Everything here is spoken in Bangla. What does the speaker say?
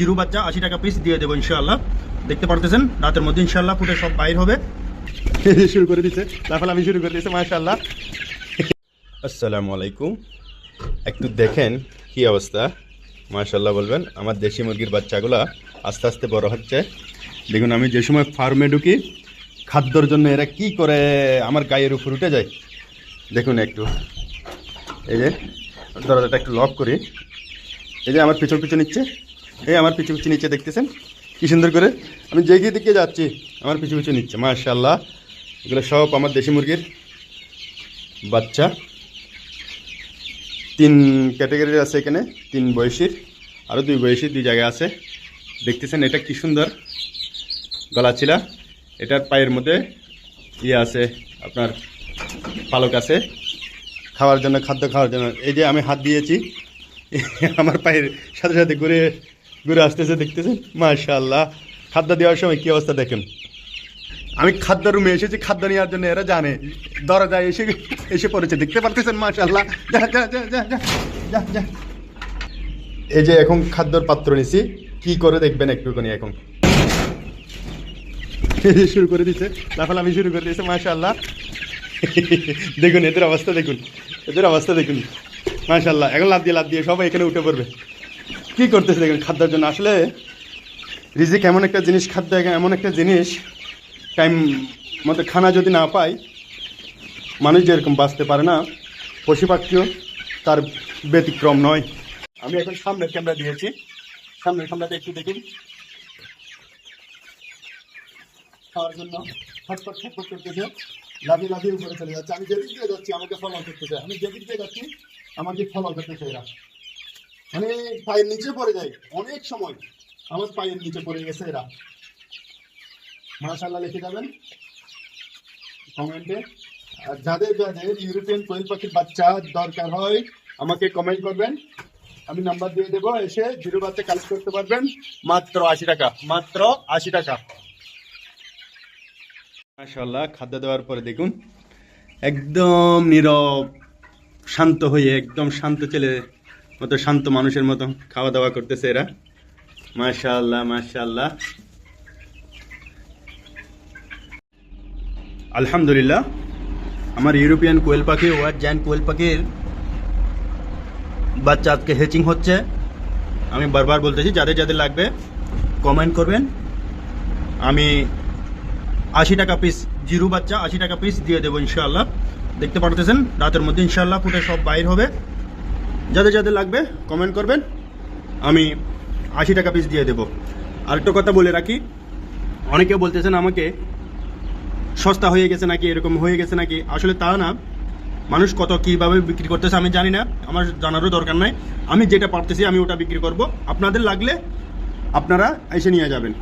জিরো বাচ্চা আশি টাকা পিস দিয়ে দেবো ইনশাআল্লাহ। দেখতে পারতেছেন? রাতের মধ্যে ইনশাআল্লাহ ফুটে সব বাইর হবে। শুরু করে দিচ্ছে তারপরে আমি শুরু করে দিয়েছি, মাশাআল্লাহ। আসসালামু আলাইকুম। একটু দেখেন কি অবস্থা। মাশাআল্লাহ বলবেন, আমার দেশি মুরগির বাচ্চাগুলা আস্তে আস্তে বড় হচ্ছে। দেখুন, আমি যে সময় ফার্মে ঢুকি, খাদ্যর জন্য এরা কি করে আমার গায়ের উপর উঠে যায়। দেখুন একটু। এই যে, দরজাটা একটু লক করি। এই যে আমার পিছন পিছন নিচ্ছে। এই আমার পিছু পিছু নিচে দেখতেছেন? কি সুন্দর করে? আমি যেগিয়ে দিকে যাচ্ছি, আমার পিছু পিছু নিচ্ছে, মাশাআল্লাহ। এগুলো সব আমার দেশি মুরগির বাচ্চা। তিন ক্যাটাগরির আছে এখানে, তিন বয়সীর আরও দুই বয়সী, দুই জায়গায় আছে। দেখতেছেন এটা কি সুন্দর গলা ছিলা? এটার পায়ের মধ্যে ইয়ে আছে, আপনার পালক আছে। খাওয়ার জন্য, খাদ্য খাওয়ার জন্য। এই যে আমি হাত দিয়েছি, আমার পায়ের সাথে সাথে ঘুরে ঘুরে আসতেছে দেখতেছেন মাশাআল্লাহ। খাদ্য দেওয়ার সময় কি অবস্থা দেখেন? আমি খাদ্য রুমে এসেছি, খাদ্য নেওয়ার জন্য এরা জানে। দরজায় এসে এসে পড়েছে, দেখতে পারতেছেন? যা এই যে এখন খাদ্যর পাত্র নিছি, কি করে দেখবেন একটুখানি এখন? শুরু করে দিচ্ছে আমি শুরু করে দিয়েছি মাশাআল্লাহ। দেখুন, এদের অবস্থা দেখুন, এদের অবস্থা দেখুন। মাশাআল্লাহ, এখন লাভ দিয়ে লাভ দিয়ে সবাই এখানে উঠে পড়বে। কি করতেছে দেখুন খাদ্যের জন্য? আসলে রিজিক এমন একটা জিনিস, খাদ্য এমন একটা জিনিস, টাইম মতো খানা যদি না পায়, মানুষ যেরকম বাঁচতে পারে না পশু পাখিও তার ব্যতিক্রম নয়। আমি এখন সামনের ক্যামেরা দিয়েছি। সামনের ক্যামেরাতে একটু দেখুন খাওয়ার জন্য ছটফট ছটফট করতেছে। লাফিয়ে লাফিয়ে উপরে চলে যাচ্ছে। আমি যেদিক দিয়ে যাচ্ছি, আমাকে ফলো করতেছে। আমি যেদিক দিয়ে যাচ্ছি, আমাকে ফলো করতেছে এরা। মানে পায়ের নিচে পড়ে যায়। অনেক সময় আমার পায়ের নিচে পড়ে গেছে এরা। মাশাল্লাহ লিখে যাবেন কমেন্টে। আর যাদের যাদের ইউরোপিয়ান কোয়েল পাখির বাচ্চা দরকার হয়, আমাকে কমেন্ট করবেন। আমি নাম্বার দিয়ে দেবো, এসে জিরো বাচ্চা কালেক্ট করতে পারবেন। মাত্র আশি টাকা। মাত্র আশি টাকা। মাশাল্লাহ খাদ্য দেওয়ার পরে দেখুন, একদম নীরব, শান্ত হয়ে একদম শান্ত ছেলে মতো শান্ত মানুষের মতো খাওয়া দাওয়া করতেছে এরা। মাশাল্লাহ মাশাল্লাহ আলহামদুলিল্লাহ, আমার ইউরোপিয়ান কোয়েল পাখি ওয়ার জ্যান কোয়েল পাখির বাচ্চা আজকে হেচিং হচ্ছে। আমি বারবার বলতেছি, যাদের যাদের লাগবে কমেন্ট করবেন। আমি আশি টাকা পিস জিরো বাচ্চা, আশি টাকা পিস দিয়ে দেবো ইনশাআল্লাহ। দেখতে পারতেছেন, রাতের মধ্যে ইনশাআল্লাহ ফুটে সব বাইর হবে। যাদের যাদের লাগবে কমেন্ট করবেন। আমি আশি টাকা পিস দিয়ে দেবো। আরেকটা কথা বলে রাখি অনেকে বলতেছেন আমাকে, সস্তা হয়ে গেছে নাকি, এরকম হয়ে গেছে নাকি? আসলে তা না। মানুষ কত কীভাবে বিক্রি করতেছে আমি জানি না। আমার জানারও দরকার নাই। আমি যেটা পারতেছি আমি ওটা বিক্রি করব। আপনাদের লাগলে আপনারা এসে নিয়ে যাবেন।